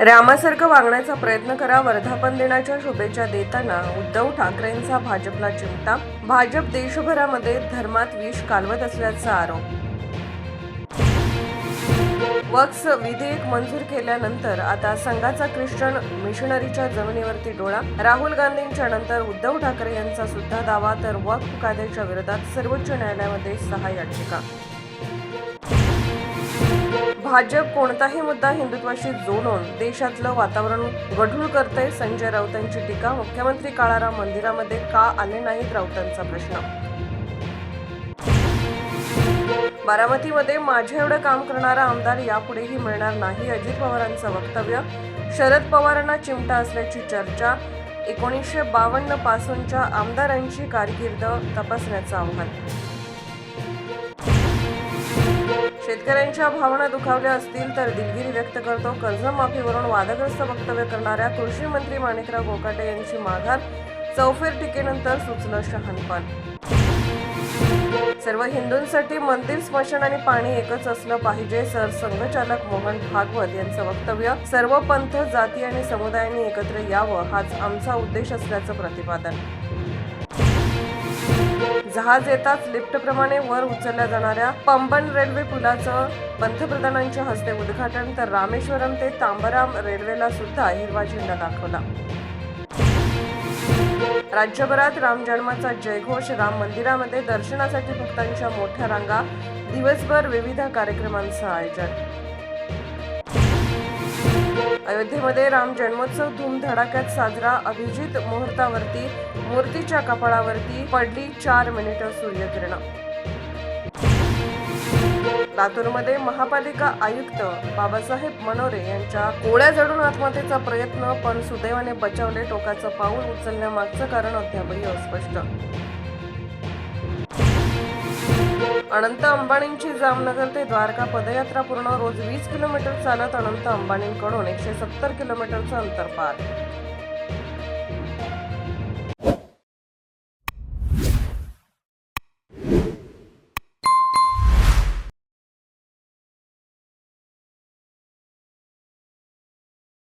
रामासारखं वागण्याचा प्रयत्न करा. वर्धापन दिनाच्या शुभेच्छा देताना उद्धव ठाकरेंचा भाजपला चिमटा. भाजप देशभरामध्ये धर्मात विष कालवत असल्याचा आरोप. वक्स विधेयक मंजूर केल्यानंतर आता संघाचा ख्रिश्चन मिशनरीच्या जमिनीवरती डोळा. राहुल गांधींच्या नंतर उद्धव ठाकरे यांचा सुद्धा दावा तर वक्फ कायद्याच्या विरोधात सर्वोच्च न्यायालयामध्ये सहा याचिका. भाजप कोणताही मुद्दा हिंदुत्वाशी जोडून देशातलं वातावरण गढूळ करते संजय राऊतांची टीका. मुख्यमंत्री काळाराम मंदिरामध्ये का आले नाहीत राऊतांचा प्रश्न? बारामतीमध्ये माझ्या एवढं काम करणारा आमदार यापुढेही मिळणार नाही अजित पवारांचं वक्तव्य. शरद पवारांना चिमटा असल्याची चर्चा. एकोणीसशे बावन्न पासूनच्या आमदारांची कारकीर्द तपासण्याचं आव्हान. शेतकऱ्यांच्या भावना दुखावल्या असतील तर दिलगिरी व्यक्त करतो. कर्जमाफीवरून वादग्रस्त वक्तव्य करणाऱ्या कृषी मंत्री माणिकराव गोकाटे यांची माघार. चौफेर टीकेनंतर सुचलं शहानपण सर्व हिंदूंसाठी मंदिर स्मशान आणि पाणी एकच असलं पाहिजे सर संघचालक मोहन भागवत यांचं वक्तव्य. सर्व पंथ जाती आणि समुदायांनी एकत्र यावं हाच आमचा उद्देश असल्याचं प्रतिपादन. जहाज येताच लिफ्टप्रमाणे वर उचलल्या जाणाऱ्या पंबन रेल्वे पुलाचं पंतप्रधानांच्या हस्ते उद्घाटन तर रामेश्वरम ते तांबराम रेल्वेला सुद्धा हिरवा झेंडा दाखवला. राज्यभरात राम जन्माचा जयघोष राम मंदिरामध्ये दर्शनासाठी भक्तांच्या मोठ्या रांगा दिवसभर विविध कार्यक्रमांचं आयोजन. अयोध्येमध्ये राम जन्मोत्सव धूमधडाक्यात साजरा अभिजित मुहूर्तावरती मूर्तीच्या कपाळावरती पडली चार मिनिटं सूर्यकिरण. लातूरमध्ये महापालिका आयुक्त बाबासाहेब मनोरे यांच्या गोळ्या जडून आत्महत्येचा प्रयत्न पण सुदैवाने बचावले टोकाचं पाऊल उचलण्यामागचं कारण अद्यापही अस्पष्ट. अनंत अंबानींची जामनगर ते द्वारका पदयात्रा पूर्ण रोज वीस किलोमीटर चालत अनंत अंबानींकडून एकशे सत्तर किलोमीटरचं अंतर पार